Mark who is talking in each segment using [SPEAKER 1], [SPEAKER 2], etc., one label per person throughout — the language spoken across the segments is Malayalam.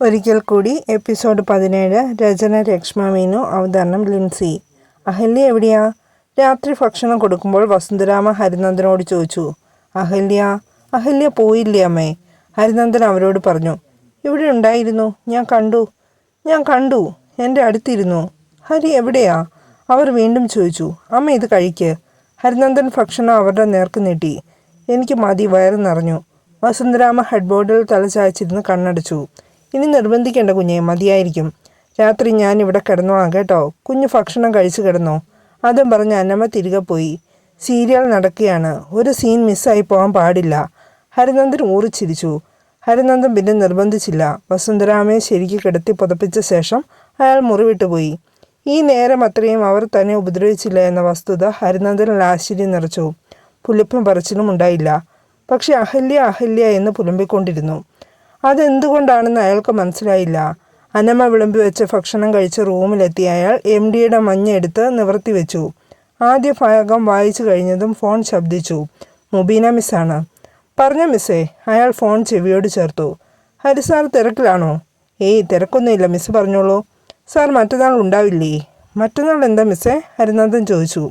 [SPEAKER 1] ഒരിക്കൽ കൂടി എപ്പിസോഡ് പതിനേഴ് രചന രക്ഷ്മ മീനു അവതരണം ലിൻസി. അഹല്യ എവിടെയാ? രാത്രി ഭക്ഷണം കൊടുക്കുമ്പോൾ വസുന്ധരാമ ഹരിനന്ദനോട് ചോദിച്ചു. അഹല്യ അഹല്യ പോയില്ലേ അമ്മേ? ഹരിനന്ദൻ അവരോട് പറഞ്ഞു. ഇവിടെ ഉണ്ടായിരുന്നു. ഞാൻ കണ്ടു. ഞാൻ കണ്ടു. എന്റെ അടുത്തിരുന്നു. ഹരി എവിടെയാ? അവർ വീണ്ടും ചോദിച്ചു. അമ്മ ഇത് കഴിക്ക്. ഹരിനന്ദൻ ഭക്ഷണം അവരുടെ നേർക്ക് നീട്ടി. എനിക്ക് മതി വയറ് നിറഞ്ഞു. വസുന്ധരാമ ഹെഡ്ബോർഡിൽ തലചായച്ചിരുന്ന് കണ്ണടച്ചു. ഇനി നിർബന്ധിക്കേണ്ട കുഞ്ഞെ മതിയായിരിക്കും. രാത്രി ഞാൻ ഇവിടെ കിടന്നോളാം കേട്ടോ. കുഞ്ഞ് ഭക്ഷണം കഴിച്ചു കിടന്നോ. അതും പറഞ്ഞ് അന്നമ്മ തിരികെ പോയി. സീരിയൽ നടക്കുകയാണ്. ഒരു സീൻ മിസ്സായി പോകാൻ പാടില്ല. ഹരിനന്ദൻ ഊറിച്ചിരിച്ചു. ഹരിനന്ദൻ പിന്നെ നിർബന്ധിച്ചില്ല. വസുന്ധരാമയെ ശരിക്ക് കിടത്തി പുതപ്പിച്ച ശേഷം അയാൾ മുറിവിട്ടു പോയി. ഈ നേരം അത്രയും അവർ തന്നെ ഉപദ്രവിച്ചില്ല എന്ന വസ്തുത ഹരിനന്ദനിൽ ആശ്ചര്യം നിറച്ചു. പുലിപ്പും പറച്ചിലും ഉണ്ടായില്ല. പക്ഷെ അഹല്യ അഹല്യ എന്ന് പുലമ്പിക്കൊണ്ടിരുന്നു. അതെന്തുകൊണ്ടാണെന്ന് അയാൾക്ക് മനസ്സിലായില്ല. അനമ്മ വിളമ്പി വെച്ച് ഭക്ഷണം കഴിച്ച് റൂമിലെത്തിയ അയാൾ എം ഡിയുടെ മഞ്ഞ എടുത്ത് നിവർത്തി വെച്ചു. ആദ്യ ഭാഗം വായിച്ചു കഴിഞ്ഞതും ഫോൺ ശബ്ദിച്ചു. മുബീന മിസ്സാണ് പറഞ്ഞ മിസ്സേ അയാൾ ഫോൺ ചെവിയോട് ചേർത്തു. ഹരി സാർ തിരക്കിലാണോ? ഏയ് തിരക്കൊന്നുമില്ല. മിസ് പറഞ്ഞോളൂ. സാർ മറ്റന്നാൾ ഉണ്ടാവില്ലേ? മറ്റന്നാൾ എന്താ മിസ്സേ ഹരിനാഥൻ ചോദിച്ചു.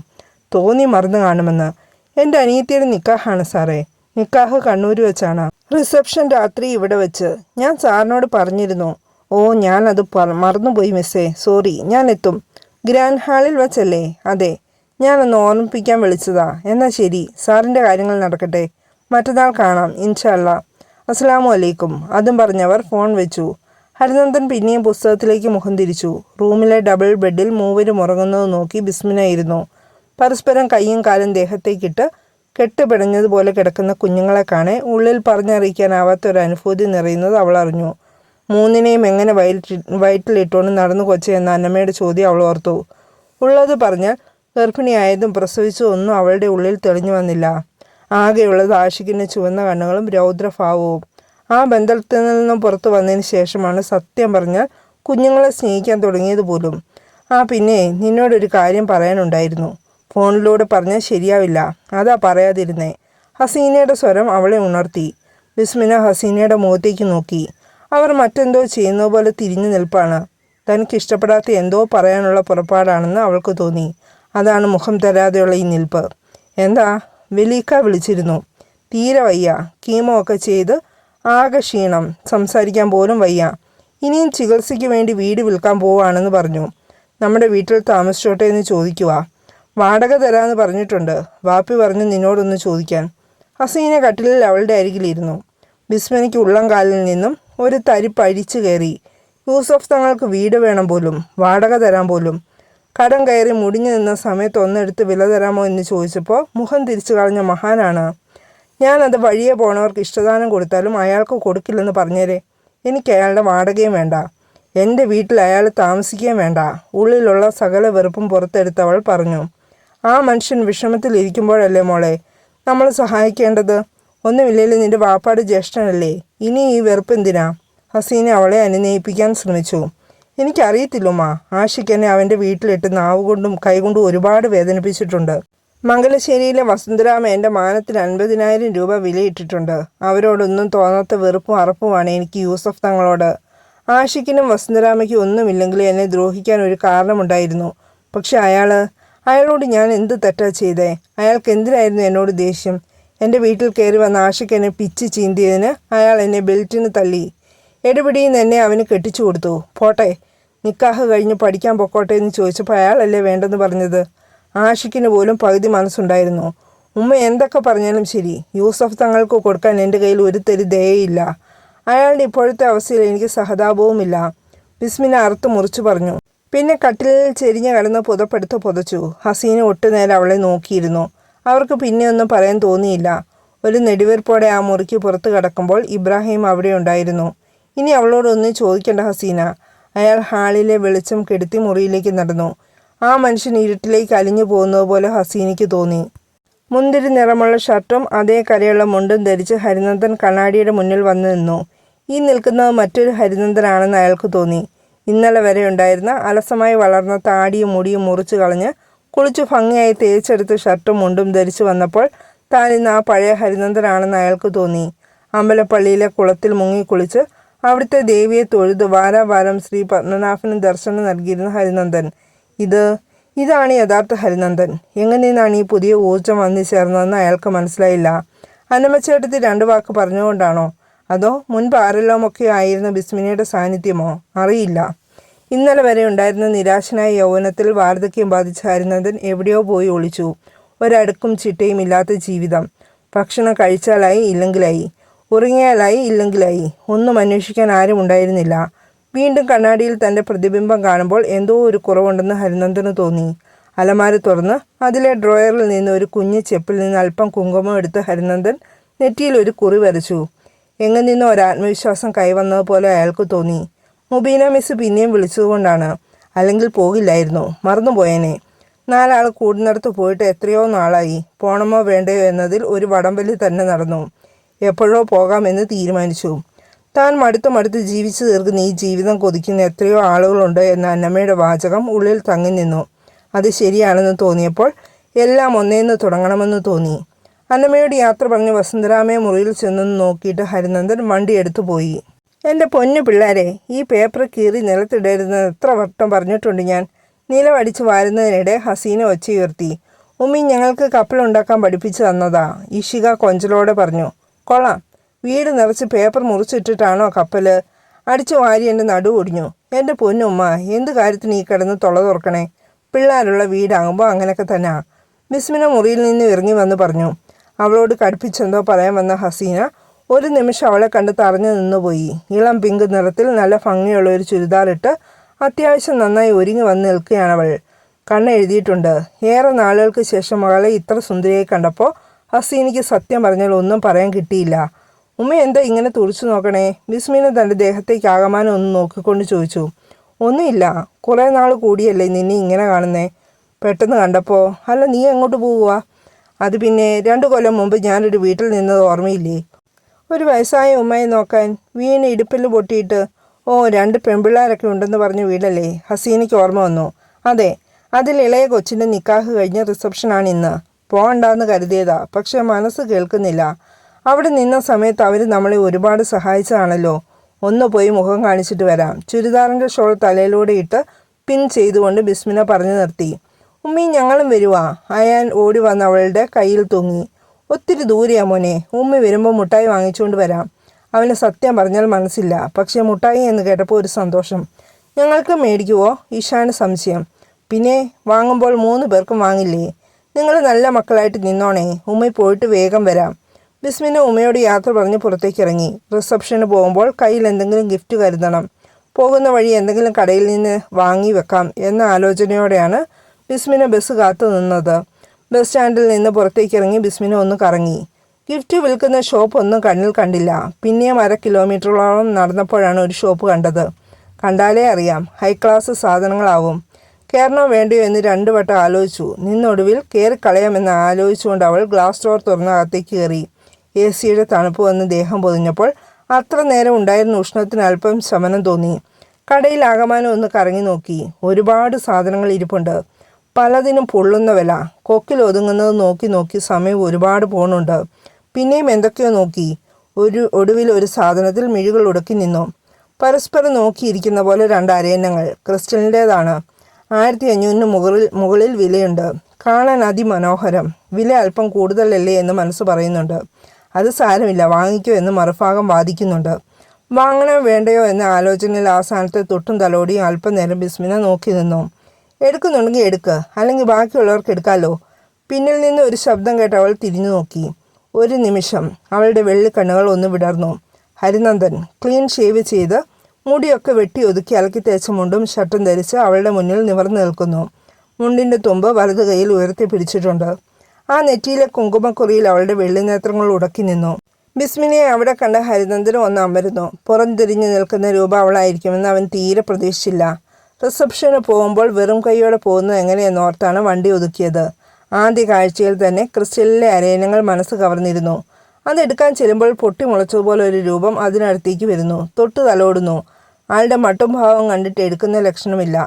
[SPEAKER 1] തോന്നി മറന്നു കാണുമെന്ന്. എന്റെ അനിയത്തിയുടെ നിക്കാഹാണ് സാറേ നിക്കാഹ് കണ്ണൂർ വെച്ചാണ്. റിസപ്ഷൻ രാത്രി ഇവിടെ വെച്ച്. ഞാൻ സാറിനോട് പറഞ്ഞിരുന്നു. ഓ ഞാനത് അത് മറന്നുപോയി മിസ്സേ. സോറി ഞാൻ എത്തും ഗ്രാൻഡ് ഹാളിൽ വെച്ചല്ലേ? അതെ. ഞാനൊന്ന് ഓർമ്മിപ്പിക്കാൻ വിളിച്ചതാ. എന്നാൽ ശരി. സാറിന്റെ കാര്യങ്ങൾ നടക്കട്ടെ. മറ്റന്നാൾ കാണാം. ഇൻഷല്ല അസ്സലാമു അലൈക്കും അതും പറഞ്ഞവർ ഫോൺ വെച്ചു. ഹരിനന്ദൻ പിന്നെയും പുസ്തകത്തിലേക്ക് മുഖം തിരിച്ചു. റൂമിലെ ഡബിൾ ബെഡിൽ മൂവരും ഉറങ്ങുന്നത് നോക്കി ബിസ്മിനായിരുന്നു. പരസ്പരം കയ്യും കാലും ദേഹത്തേക്കിട്ട് കെട്ടുപിടഞ്ഞതുപോലെ കിടക്കുന്ന കുഞ്ഞുങ്ങളെ കാണേ ഉള്ളിൽ പറഞ്ഞറിയിക്കാനാവാത്ത ഒരു അനുഭൂതി നിറയുന്നത് അവൾ അറിഞ്ഞു. മൂന്നിനെയും എങ്ങനെ വയറ്റിൽ വയറ്റിലിട്ടുകൊണ്ട് നടന്നു കൊച്ചു എന്ന അന്നമ്മയുടെ ചോദ്യം അവൾ ഓർത്തു. ഉള്ളത് പറഞ്ഞാൽ ഗർഭിണിയായതും പ്രസവിച്ചതും ഒന്നും അവളുടെ ഉള്ളിൽ തെളിഞ്ഞു വന്നില്ല. ആകെയുള്ളത് ആഷിക്കിന്റെ ചുവന്ന കണ്ണുകളും രൗദ്രഭാവവും. ആ ബന്ധത്തിൽ നിന്നും പുറത്തു വന്നതിന് ശേഷമാണ് സത്യം പറഞ്ഞാൽ കുഞ്ഞുങ്ങളെ സ്നേഹിക്കാൻ തുടങ്ങിയത് പോലും. ആ പിന്നെ നിന്നോടൊരു കാര്യം പറയാനുണ്ടായിരുന്നു. ഫോണിലൂടെ പറഞ്ഞാൽ ശരിയാവില്ല. അതാ പറയാതിരുന്നേ. ഹസീനയുടെ സ്വരം അവളെ ഉണർത്തി. ബിസ്മിന ഹസീനയുടെ മുഖത്തേക്ക് നോക്കി. അവർ മറ്റെന്തോ ചെയ്യുന്ന പോലെ തിരിഞ്ഞു നിൽപ്പാണ്. തനിക്ക് ഇഷ്ടപ്പെടാത്ത എന്തോ പറയാനുള്ള പുറപ്പാടാണെന്ന് അവൾക്ക് തോന്നി. അതാണ് മുഖം തരാതെയുള്ള ഈ നിൽപ്പ്. എന്താ? വെലീക്ക വിളിച്ചിരുന്നു. തീരെ വയ്യ. കീമോ ഒക്കെ ചെയ്ത് ആകെ ക്ഷീണം. സംസാരിക്കാൻ പോലും വയ്യ. ഇനിയും ചികിത്സയ്ക്ക് വേണ്ടി വീട് വിൽക്കാൻ പോവുകയാണെന്ന് പറഞ്ഞു. നമ്മുടെ വീട്ടിൽ താമസിച്ചോട്ടെ എന്ന് ചോദിക്കുക വാടക തരാമെന്ന് പറഞ്ഞിട്ടുണ്ട്. വാപ്പി പറഞ്ഞു നിന്നോടൊന്ന് ചോദിക്കാൻ. ഹസീന കട്ടിലിൽ അവളുടെ അരികിലിരുന്നു. ബിസ്മനിക്ക് ഉള്ളം കാലിൽ നിന്നും ഒരു തരി പഴിച്ചു കയറി. യൂസഫ് തങ്ങൾക്ക് വീട് വേണം പോലും വാടക തരാൻ പോലും. കടം കയറി മുടിഞ്ഞു നിന്ന സമയത്ത് ഒന്നെടുത്ത് വില തരാമോ എന്ന് ചോദിച്ചപ്പോൾ മുഖം തിരിച്ചു കളഞ്ഞ മഹാനാണ്. ഞാനത് വഴിയെ പോണവർക്ക് ഇഷ്ടദാനം കൊടുത്താലും അയാൾക്ക് കൊടുക്കില്ലെന്ന് പറഞ്ഞേരെ. എനിക്ക് അയാളുടെ വാടകയും വേണ്ട. എന്റെ വീട്ടിൽ അയാൾ താമസിക്കുകയും വേണ്ട. ഉള്ളിലുള്ള സകല വെറുപ്പും പുറത്തെടുത്തവൾ പറഞ്ഞു. ആ മനുഷ്യൻ വിഷമത്തിലിരിക്കുമ്പോഴല്ലേ മോളെ? നമ്മൾ സഹായിക്കേണ്ടത്? ഒന്നുമില്ലെങ്കിൽ നിന്റെ വാപ്പാട് ജ്യേഷ്ഠനല്ലേ? ഇനി ഈ വെറുപ്പ് എന്തിനാ ഹസീനെ അവളെ അനുനയിപ്പിക്കാൻ ശ്രമിച്ചു. എനിക്കറിയത്തില്ലുമ്മ ആഷിക്ക് എന്നെ അവന്റെ വീട്ടിലിട്ട് നാവ് കൊണ്ടും കൈകൊണ്ടും ഒരുപാട് വേദനിപ്പിച്ചിട്ടുണ്ട്. മംഗലശ്ശേരിയിലെ വസുന്ധരാമ എന്റെ മാനത്തിന് അൻപതിനായിരം രൂപ വിലയിട്ടിട്ടുണ്ട്. അവരോടൊന്നും തോന്നാത്ത വെറുപ്പും അറപ്പുമാണ് എനിക്ക് യൂസഫ് തങ്ങളോട്. ആഷിക്കിനും വസുന്ധരാമയ്ക്കും ഒന്നുമില്ലെങ്കിൽ എന്നെ ദ്രോഹിക്കാൻ ഒരു കാരണമുണ്ടായിരുന്നു. പക്ഷെ അയാൾ അയാളോട് ഞാൻ എന്ത് തെറ്റാ ചെയ്തേ? അയാൾക്ക് എന്തിനായിരുന്നു എന്നോട് ദേഷ്യം? എന്റെ വീട്ടിൽ കയറി വന്ന ആഷിക്ക് പിച്ച് ചീന്തിയതിന് അയാൾ എന്നെ ബെൽറ്റിന് തള്ളി. എടുപിടിയിൽ നിന്ന് എന്നെ അവന് കെട്ടിച്ചു കൊടുത്തു. പോട്ടെ നിക്കാഹ് കഴിഞ്ഞ് പഠിക്കാൻ പൊക്കോട്ടെ എന്ന് ചോദിച്ചപ്പോൾ അയാളല്ലേ വേണ്ടെന്ന് പറഞ്ഞത്? ആഷിക്കിന് പോലും പകുതി മനസ്സുണ്ടായിരുന്നു. ഉമ്മ എന്തൊക്കെ പറഞ്ഞാലും ശരി. യൂസഫ് തങ്ങൾക്ക് കൊടുക്കാൻ എന്റെ കയ്യിൽ ഒരു തരി ദയയില്ല. അയാളുടെ ഇപ്പോഴത്തെ അവസ്ഥയിൽ എനിക്ക് സഹതാപവുമില്ല. ബിസ്മിനെ അറുത്ത് മുറിച്ചു പറഞ്ഞു. പിന്നെ കട്ടിലിൽ ചെരിഞ്ഞ് കിടന്ന് പുതപ്പെടുത്ത് പുതച്ചു. ഹസീന ഒട്ടുനേരം അവളെ നോക്കിയിരുന്നു. അവർക്ക് പിന്നെ ഒന്നും പറയാൻ തോന്നിയില്ല. ഒരു നെടിവെറുപ്പോടെ ആ മുറിക്ക് പുറത്ത് കടക്കുമ്പോൾ ഇബ്രാഹിം അവിടെ ഉണ്ടായിരുന്നു. ഇനി അവളോടൊന്നും ചോദിക്കേണ്ട ഹസീന. അയാൾ ഹാളിലെ വെളിച്ചം കെടുത്തി മുറിയിലേക്ക് നടന്നു. ആ മനുഷ്യൻ ഇരുട്ടിലേക്ക് അലിഞ്ഞു പോകുന്നത് പോലെ ഹസീനയ്ക്ക് തോന്നി. മുന്തിരി നിറമുള്ള ഷർട്ടും അതേ കരയുള്ള മുണ്ടും ധരിച്ച് ഹരിനന്ദൻ കണ്ണാടിയുടെ മുന്നിൽ വന്നു നിന്നു. ഈ നിൽക്കുന്നത് മറ്റൊരു ഹരിനന്ദനാണെന്ന് അയാൾക്ക് തോന്നി. ഇന്നലെ വരെ ഉണ്ടായിരുന്ന അലസമായി വളർന്ന താടിയും മുടിയും മുറിച്ചു കളഞ്ഞ് കുളിച്ചു ഭംഗിയായി തേച്ചെടുത്ത് ഷർട്ടും മുണ്ടും ധരിച്ചു വന്നപ്പോൾ താൻ ഇന്ന് ആ പഴയ ഹരിനന്ദനാണെന്ന് അയാൾക്ക് തോന്നി. അമ്പലപ്പള്ളിയിലെ കുളത്തിൽ മുങ്ങി കുളിച്ച് അവിടുത്തെ ദേവിയെ തൊഴുത് വാരാവാരം ശ്രീ പത്മനാഭന് ദർശനം നൽകിയിരുന്ന ഹരിനന്ദൻ. ഇത് ഇതാണ് യഥാർത്ഥ ഹരിനന്ദൻ. എങ്ങനെ നിന്നാണ് ഈ പുതിയ ഊർജം വന്നു ചേർന്നതെന്ന് അയാൾക്ക് മനസ്സിലായില്ല. അനമ്മച്ചേട്ടത്തി രണ്ട് വാക്ക് പറഞ്ഞുകൊണ്ടാണോ? അതോ മുൻപ് ആരെല്ലാമൊക്കെ ആയിരുന്ന ബിസ്മിനിയുടെ സാന്നിധ്യമോ? അറിയില്ല. ഇന്നലെ വരെ ഉണ്ടായിരുന്ന നിരാശനായ യൗവനത്തിൽ വാർദ്ധക്യം ബാധിച്ച ഹരിനന്ദൻ എവിടെയോ പോയി ഒളിച്ചു. ഒരടുക്കും ചിട്ടയും ഇല്ലാത്ത ജീവിതം. ഭക്ഷണം കഴിച്ചാലായി ഇല്ലെങ്കിലായി. ഉറങ്ങിയാലായി ഇല്ലെങ്കിലായി. ഒന്നും അന്വേഷിക്കാൻ ആരും ഉണ്ടായിരുന്നില്ല. വീണ്ടും കണ്ണാടിയിൽ തന്റെ പ്രതിബിംബം കാണുമ്പോൾ എന്തോ ഒരു കുറവുണ്ടെന്ന് ഹരിനന്ദന് തോന്നി. അലമാര തുറന്ന് അതിലെ ഡ്രോയറിൽ നിന്ന് ഒരു കുഞ്ഞു ചെപ്പിൽ നിന്ന് അല്പം കുങ്കുമം എടുത്ത് ഹരിനന്ദൻ നെറ്റിയിൽ ഒരു കുറി വരച്ചു. എങ്ങു നിന്നോ ഒരു ആത്മവിശ്വാസം കൈവന്നതുപോലെ അയാൾക്ക് തോന്നി. മുബീന മിസ് പിന്നെയും വിളിച്ചതുകൊണ്ടാണ്. അല്ലെങ്കിൽ പോകില്ലായിരുന്നു. മറന്നുപോയേനെ. നാലാൾ കൂടുന്നിടത്ത് പോയിട്ട് എത്രയോ നാളായി. പോണമോ വേണ്ടയോ എന്നതിൽ ഒരു വടംവലി തന്നെ നടന്നു. എപ്പോഴോ പോകാമെന്ന് തീരുമാനിച്ചു. താൻ മടുത്തു മടുത്ത് ജീവിച്ചു തീർക്കുന്ന ഈ ജീവിതം കൊതിക്കുന്ന എത്രയോ ആളുകളുണ്ട് എന്ന അന്നമ്മയുടെ വാചകം ഉള്ളിൽ തങ്ങി നിന്നു അത് ശരിയാണെന്ന് തോന്നിയപ്പോൾ എല്ലാം ഒന്നേന്ന് തുടങ്ങണമെന്ന് തോന്നി. അന്നമ്മയോട് യാത്ര പറഞ്ഞ് വസുന്ധരാമയെ മുറിയിൽ ചെന്നെന്ന് നോക്കിയിട്ട് ഹരിനന്ദൻ വണ്ടി എടുത്തു പോയി. എന്റെ പൊന്നു പിള്ളേരെ ഈ പേപ്പർ കീറി നിലത്തിടരുന്ന എത്ര വട്ടം പറഞ്ഞിട്ടുണ്ട് ഞാൻ. നിലവടിച്ച് വാരുന്നതിനിടെ ഹസീന ഒച്ചയുയർത്തി ഉമ്മി ഞങ്ങൾക്ക് കപ്പലുണ്ടാക്കാൻ പഠിപ്പിച്ചു തന്നതാ ഇഷിക കൊഞ്ചലോടെ പറഞ്ഞു. കൊള്ളാം. വീട് നിറച്ച് പേപ്പർ മുറിച്ചിട്ടിട്ടാണോ കപ്പൽ അടിച്ചു വാരി എന്റെ നടു ഒടിഞ്ഞു. എന്റെ പൊന്നുമ്മ എന്ത് കാര്യത്തിന് ഈ കിടന്ന് തൊള തുറക്കണേ? പിള്ളേരുള്ള വീടാകുമ്പോൾ അങ്ങനെയൊക്കെ തന്നെ ബിസ്മിന മുറിയിൽ നിന്ന് ഇറങ്ങി വന്ന് പറഞ്ഞു. അവളോട് കടുപ്പിച്ചെന്തോ പറയാൻ വന്ന ഹസീന ഒരു നിമിഷം അവളെ കണ്ട് തറഞ്ഞു നിന്നുപോയി. ഇളം പിങ്ക് നിറത്തിൽ നല്ല ഭംഗിയുള്ള ഒരു ചുരിദാറിട്ട് അത്യാവശ്യം നന്നായി ഒരുങ്ങി വന്ന് നിൽക്കുകയാണവൾ കണ്ണെഴുതിയിട്ടുണ്ട് ഏറെ നാളുകൾക്ക് ശേഷം മകളെ ഇത്ര സുന്ദരിയായി കണ്ടപ്പോൾ ഹസീനിക്ക് സത്യം പറഞ്ഞാൽ ഒന്നും പറയാൻ കിട്ടിയില്ല. ഉമ്മ എന്താ ഇങ്ങനെ തുറച്ചു നോക്കണേ? ബിസ്മീന തന്റെ ദേഹത്തേക്ക് ആകമാനം ഒന്ന് നോക്കിക്കൊണ്ട് ചോദിച്ചു. ഒന്നുമില്ല. കുറേ നാൾ കൂടിയല്ലേ നിന്നെ ഇങ്ങനെ കാണുന്നേ? പെട്ടെന്ന് കണ്ടപ്പോൾ അല്ല നീ എങ്ങോട്ട് പോവുക അത് പിന്നെ രണ്ടു കൊല്ലം മുമ്പ് ഞാനൊരു വീട്ടിൽ നിന്നത് ഓർമ്മയില്ലേ? ഒരു വയസ്സായ ഉമ്മയെ നോക്കാൻ വീണ് ഇടുപ്പിൽ പൊട്ടിയിട്ട് ഓ രണ്ട് പെൺപിള്ളേരൊക്കെ ഉണ്ടെന്ന് പറഞ്ഞ വീടല്ലേ? ഹസീനയ്ക്ക് ഓർമ്മ വന്നു. അതെ അതിൽ ഇളയ കൊച്ചിന്റെ നിക്കാഹ് കഴിഞ്ഞ റിസപ്ഷനാണ് ഇന്ന്. പോകണ്ടെന്ന് കരുതിയതാ പക്ഷെ മനസ്സ് കേൾക്കുന്നില്ല. അവിടെ നിന്ന സമയത്ത് അവർ നമ്മളെ ഒരുപാട് സഹായിച്ചതാണല്ലോ. ഒന്ന് പോയി മുഖം കാണിച്ചിട്ട് വരാം. ചുരിദാറിന്റെ ഷോൾ തലയിലൂടെ ഇട്ട് പിൻ ചെയ്തുകൊണ്ട് ബിസ്മിന പറഞ്ഞു നിർത്തി. ഉമ്മി ഞങ്ങളും വരുവാ. അയാൻ ഓടി വന്ന് അവളുടെ കയ്യിൽ തൂങ്ങി. ഒത്തിരി ദൂരെയാ മോനെ. ഉമ്മി വരുമ്പോൾ മുട്ടായി വാങ്ങിച്ചുകൊണ്ട് വരാം. അവന് സത്യം പറഞ്ഞാൽ മനസ്സില്ല. പക്ഷേ മുട്ടായി എന്ന് കേട്ടപ്പോൾ ഒരു സന്തോഷം. ഞങ്ങൾക്ക് മേടിക്കുവോ? ഈശാന് സംശയം. പിന്നെ വാങ്ങുമ്പോൾ മൂന്ന് പേർക്കും വാങ്ങില്ലേ? നിങ്ങൾ നല്ല മക്കളായിട്ട് നിന്നോണേ. ഉമ്മ പോയിട്ട് വേഗം വരാം. ബിസ്മിന് ഉമ്മയോട് യാത്ര പറഞ്ഞ് പുറത്തേക്ക് ഇറങ്ങി. റിസപ്ഷന് പോകുമ്പോൾ കയ്യിൽ എന്തെങ്കിലും ഗിഫ്റ്റ് കരുതണം. പോകുന്ന വഴി എന്തെങ്കിലും കടയിൽ നിന്ന് വാങ്ങി വെക്കാം എന്ന ആലോചനയോടെയാണ് ബിസ്മിന ബസ് കാത്തു നിന്നത്. ബസ് സ്റ്റാൻഡിൽ നിന്ന് പുറത്തേക്ക് ഇറങ്ങി ബിസ്മിന ഒന്ന് കറങ്ങി. ഗിഫ്റ്റ് വിൽക്കുന്ന ഷോപ്പ് ഒന്നും കണ്ണിൽ കണ്ടില്ല. പിന്നെയും അര കിലോമീറ്ററോളം നടന്നപ്പോഴാണ് ഒരു ഷോപ്പ് കണ്ടത്. കണ്ടാലേ അറിയാം ഹൈ ക്ലാസ് സാധനങ്ങളാവും. കയറണോ വേണ്ടയോ എന്ന് രണ്ടു വട്ടം ആലോചിച്ചു. നിന്നൊടുവിൽ കയറിക്കളയാമെന്ന് ആലോചിച്ചുകൊണ്ട് അവൾ ഗ്ലാസ് ഡോർ തുറന്ന് അകത്തേക്ക് കയറി. എ സിയുടെ തണുപ്പ് വന്ന് ദേഹം പൊതിഞ്ഞപ്പോൾ അത്ര നേരം ഉണ്ടായിരുന്ന ഉഷ്ണത്തിന് അല്പം ശമനം തോന്നി. കടയിൽ ആകമാനം ഒന്ന് കറങ്ങി നോക്കി. ഒരുപാട് സാധനങ്ങൾ ഇരിപ്പുണ്ട്. പലതിനും പൊള്ളുന്നവല. കൊക്കിൽ ഒതുങ്ങുന്നത് നോക്കി നോക്കി സമയം ഒരുപാട് പോണുണ്ട്. പിന്നെയും എന്തൊക്കെയോ നോക്കി. ഒരു ഒടുവിൽ ഒരു സാധനത്തിൽ മിഴികൾ ഉടക്കി നിന്നു. പരസ്പരം നോക്കിയിരിക്കുന്ന പോലെ രണ്ട് അരയന്നങ്ങൾ. ക്രിസ്റ്റലിന്റേതാണ്. ആയിരത്തി അഞ്ഞൂറിന് മുകളിൽ മുകളിൽ വിലയുണ്ട്. കാണാൻ അതിമനോഹരം. വില അല്പം കൂടുതലല്ലേ എന്ന് മനസ്സ് പറയുന്നുണ്ട്. അത് സാരമില്ല. വാങ്ങിക്കോ എന്ന് മറുഭാഗം വാദിക്കുന്നുണ്ട്. വാങ്ങണോ വേണ്ടയോ എന്ന ആലോചനയിൽ ആ സ്ഥാനത്ത് തൊട്ടും തലോടിയും അല്പനേരം ബിസ്മിന നോക്കി നിന്നു. എടുക്കുന്നുണ്ടെങ്കിൽ എടുക്കുക. അല്ലെങ്കിൽ ബാക്കിയുള്ളവർക്ക് എടുക്കാമല്ലോ പിന്നിൽ നിന്ന് ഒരു ശബ്ദം കേട്ട് അവൾ തിരിഞ്ഞു നോക്കി. ഒരു നിമിഷം. അവളുടെ വെള്ളിക്കണ്ണുകൾ ഒന്ന് വിടർന്നു. ഹരിനന്ദൻ ക്ലീൻ ഷേവ് ചെയ്ത് മുടിയൊക്കെ വെട്ടി ഒതുക്കി അലക്കി തേച്ച മുണ്ടും ഷർട്ടും ധരിച്ച് അവളുടെ മുന്നിൽ നിവർന്നു നിൽക്കുന്നു. മുണ്ടിന്റെ തുമ്പ് വലത് കൈയിൽ ഉയർത്തി പിടിച്ചിട്ടുണ്ട്. ആ നെറ്റിയിലെ കുങ്കുമക്കുറിയിൽ അവളുടെ വെള്ളി നേത്രങ്ങൾ ഉടക്കി നിന്നു. ബിസ്മിനിയെ അവിടെ കണ്ട ഹരിനന്ദനും ഒന്ന് അമരുന്നു. പുറംതിരിഞ്ഞു നിൽക്കുന്ന രൂപ അവളായിരിക്കുമെന്ന് അവൻ തീരെ പ്രതീക്ഷിച്ചില്ല. റിസപ്ഷന് പോകുമ്പോൾ വെറും കൈയോടെ പോകുന്നത് എങ്ങനെയെന്നോർത്താണ് വണ്ടി ഒതുക്കിയത്. ആദ്യ കാഴ്ചയിൽ തന്നെ ക്രിസ്റ്റലിലെ അരയനങ്ങൾ മനസ്സ് കവർന്നിരുന്നു. അതെടുക്കാൻ ചെല്ലുമ്പോൾ പൊട്ടിമുളച്ചതുപോലെ ഒരു രൂപം അതിനടുത്തേക്ക് വരുന്നു. തൊട്ട് തലോടുന്നു. ആളുടെ മട്ടും ഭാവം കണ്ടിട്ട് എടുക്കുന്ന ലക്ഷണമില്ല.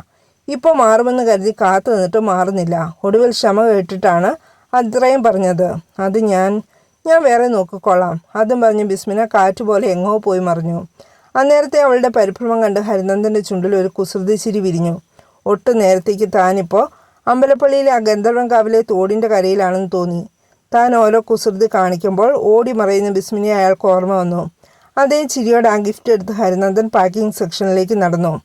[SPEAKER 1] ഇപ്പോൾ മാറുമെന്ന് കരുതി കാത്തു നിന്നിട്ട് മാറുന്നില്ല. ഒടുവിൽ ക്ഷമ കേട്ടിട്ടാണ് അത്രയും പറഞ്ഞത്. അത് ഞാൻ ഞാൻ വേറെ നോക്കിക്കൊള്ളാം. അതും പറഞ്ഞ് ബിസ്മിന കാറ്റുപോലെ എങ്ങോ പോയി മറിഞ്ഞു. അന്നേരത്തെ അവളുടെ പരിഭ്രമം കണ്ട് ഹരിനന്ദന്റെ ചുണ്ടിൽ ഒരു കുസൃതി ചിരി വിരിഞ്ഞു. ഒട്ടു നേരത്തേക്ക് താനിപ്പോൾ അമ്പലപ്പള്ളിയിലെ ആ ഗന്ധർവൻ കാവിലെ തോടിന്റെ കരയിലാണെന്ന് തോന്നി. താൻ ഓരോ കുസൃതി കാണിക്കുമ്പോൾ ഓടി മറയുന്ന ബിസ്മിനെ അയാൾക്ക് ഓർമ്മ വന്നു. അതേ ചിരിയോടെ ആ ഗിഫ്റ്റ് എടുത്ത് ഹരിനന്ദൻ പാക്കിംഗ് സെക്ഷനിലേക്ക് നടന്നു.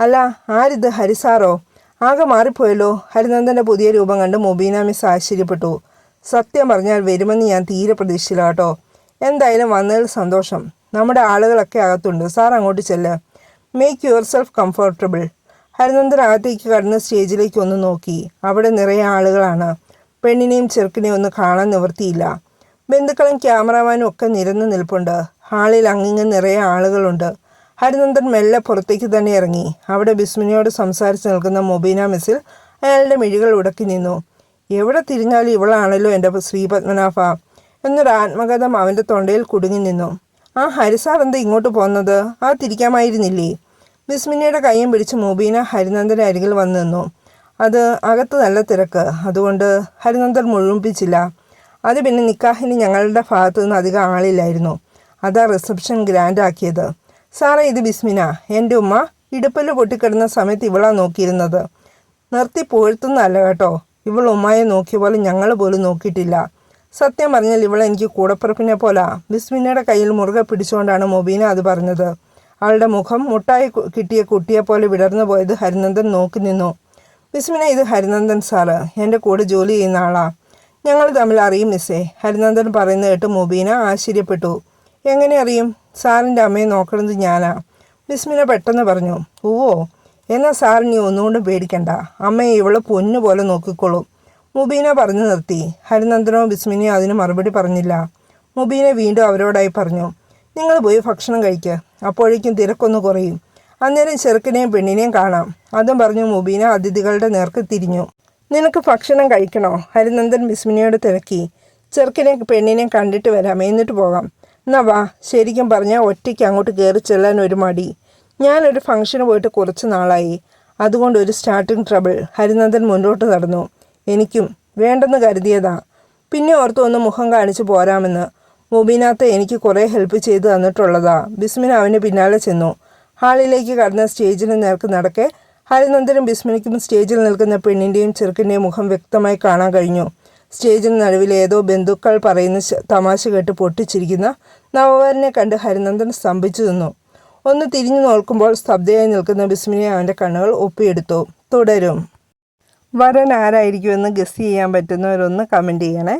[SPEAKER 1] അല്ല ആരിത്? ഹരിസാറോ ആകെ മാറിപ്പോയല്ലോ? ഹരിനന്ദന്റെ പുതിയ രൂപം കണ്ട് മൊബീന മിസ് ആശ്ചര്യപ്പെട്ടു. സത്യം പറഞ്ഞാൽ വരുമെന്ന് ഞാൻ തീരെ പ്രതീക്ഷിച്ചില്ല കേട്ടോ. എന്തായാലും വന്നതിൽ സന്തോഷം. നമ്മുടെ ആളുകളൊക്കെ അകത്തുണ്ട്. സാർ അങ്ങോട്ട് ചെല്ല. Make yourself comfortable Harinandan അകത്തേക്ക് കടന്ന് സ്റ്റേജിലേക്ക് ഒന്ന് നോക്കി. അവിടെ നിറയെ ആളുകളാണ്. പെണ്ണിനെയും ചെറുക്കിനെയും ഒന്ന് കാണാൻ നിവർത്തിയില്ല ബന്ധുക്കളും ക്യാമറമാനും ഒക്കെ നിരന്ന് നിൽപ്പുണ്ട്. ഹാളിൽ അങ്ങിങ്ങ് നിറയെ ആളുകളുണ്ട്. ഹരിനന്ദൻ മെല്ലെ പുറത്തേക്ക് തന്നെ ഇറങ്ങി. അവിടെ ബിസ്മിനിയോട് സംസാരിച്ച് നിൽക്കുന്ന മൊബീന മിസ്സിൽ അയാളുടെ മിഴികൾ ഉടക്കി നിന്നു. എവിടെ തിരിഞ്ഞാലും ഇവളാണല്ലോ എന്റെ ശ്രീപത്മനാഭ? എന്നൊരു ആത്മകഥം അവന്റെ തൊണ്ടയിൽ കുടുങ്ങി നിന്നു. ആ ഹരിസാർ എന്താ ഇങ്ങോട്ട് പോകുന്നത് ആ തിരിക്കാമായിരുന്നില്ലേ? ബിസ്മിനിയുടെ കൈയും പിടിച്ച് മുബീന ഹരിനന്ദന്റെ അരികിൽ വന്നു നിന്നു. അത് അകത്ത് നല്ല തിരക്ക്. അതുകൊണ്ട് ഹരിനന്ദൻ മുഴുമിപ്പിച്ചില്ല അത് പിന്നെ നിക്കാഹിന് ഞങ്ങളുടെ ഭാഗത്തു നിന്ന് അധികം ആളില്ലായിരുന്നു. അതാ റിസപ്ഷൻ ഗ്രാൻഡ് ആക്കിയത്. സാറേ ഇത് ബിസ്മിന എന്റെ ഉമ്മ ഇടുപ്പൽ പൊട്ടിക്കിടന്ന സമയത്ത് ഇവളാ നോക്കിയിരുന്നത്. നിർത്തി പുകഴ്ത്തുന്നതല്ല കേട്ടോ. ഇവൾ ഉമ്മയെ നോക്കിയ പോലെ ഞങ്ങൾ പോലും നോക്കിയിട്ടില്ല. സത്യം പറഞ്ഞാൽ ഇവൾ എനിക്ക് കൂടപ്പിറപ്പിനെ പോലെ. ബിസ്മിനയുടെ കയ്യിൽ മുറുകെ പിടിച്ചുകൊണ്ടാണ് മൊബീന അത് പറഞ്ഞത്. അവളുടെ മുഖം മുട്ടായി കിട്ടിയ കുട്ടിയെ പോലെ വിടർന്നു പോയത് ഹരിനന്ദൻ നോക്കി നിന്നു. ബിസ്മിന ഇത് ഹരിനന്ദൻ സാറ് എന്റെ കൂടെ ജോലി ചെയ്യുന്ന ആളാ. ഞങ്ങൾ തമ്മിൽ അറിയും മിസ്സേ. ഹരിനന്ദൻ പറയുന്നത് കേട്ട് മുബീന ആശ്ചര്യപ്പെട്ടു. എങ്ങനെ അറിയും? സാറിന്റെ അമ്മയെ നോക്കണത് ഞാനാ. ബിസ്മിന പെട്ടെന്ന് പറഞ്ഞു ഓ എന്നാൽ സാറിനി ഒന്നുകൊണ്ടും പേടിക്കണ്ട. അമ്മയെ ഇവൾ പൊന്നു പോലെ നോക്കിക്കോളും. മുബീന പറഞ്ഞു നിർത്തി. ഹരിനന്ദനോ ബിസ്മിനിയോ അതിന് മറുപടി പറഞ്ഞില്ല. മുബീന വീണ്ടും അവരോടായി പറഞ്ഞു നിങ്ങൾ പോയി ഭക്ഷണം കഴിക്കുക അപ്പോഴേക്കും തിരക്കൊന്ന് കുറയും. അന്നേരം ചെറുക്കനെയും പെണ്ണിനെയും കാണാം. അതും പറഞ്ഞു മുബീന അതിഥികളുടെ നേർക്ക് തിരിഞ്ഞു. നിനക്ക് ഭക്ഷണം കഴിക്കണോ? ഹരിനന്ദൻ ബിസ്മിനിയോട് തിരക്കി. ചെറുക്കനെ പെണ്ണിനെയും കണ്ടിട്ട് വരാം. എന്നിട്ട് പോകാം. എന്നാ വാ. ശരിക്കും പറഞ്ഞാൽ ഒറ്റയ്ക്ക് അങ്ങോട്ട് കയറി ചെല്ലാൻ ഒരു മടി. ഞാനൊരു ഫംഗ്ഷന് പോയിട്ട് കുറച്ച് നാളായി. അതുകൊണ്ട് ഒരു സ്റ്റാർട്ടിംഗ് ട്രബിൾ. ഹരിനന്ദൻ മുന്നോട്ട് നടന്നു. എനിക്കും വേണ്ടെന്ന് കരുതിയതാ. പിന്നെ ഓർത്ത് ഒന്ന് മുഖം കാണിച്ചു പോരാമെന്ന്. മുബീനാത്ത് എനിക്ക് കുറേ ഹെൽപ്പ് ചെയ്തു തന്നിട്ടുള്ളതാ. ബിസ്മിൻ അവന് പിന്നാലെ ചെന്നു. ഹാളിലേക്ക് കടന്ന സ്റ്റേജിന് നേർക്ക് നടക്കെ ഹരിനന്ദനും ബിസ്മിനിക്കും സ്റ്റേജിൽ നിൽക്കുന്ന പെണ്ണിന്റെയും ചെറുക്കന്റെയും മുഖം വ്യക്തമായി കാണാൻ കഴിഞ്ഞു. സ്റ്റേജിന് നടുവിൽ ഏതോ ബന്ധുക്കൾ പറയുന്ന തമാശ കേട്ട് പൊട്ടിച്ചിരിക്കുന്ന നവവരനെ കണ്ട് ഹരിനന്ദൻ സ്തംഭിച്ചു നിന്നു. ഒന്ന് തിരിഞ്ഞു നോക്കുമ്പോൾ സ്തബ്ധയായി നിൽക്കുന്ന ബിസ്മിനെ അവന്റെ കണ്ണുകൾ ഒപ്പിയെടുത്തു. തുടരും. വരൻ ആരായിരിക്കുമെന്ന് ഗസ് ചെയ്യാൻ പറ്റുന്നവരൊന്ന് കമന്റ് ചെയ്യണേ.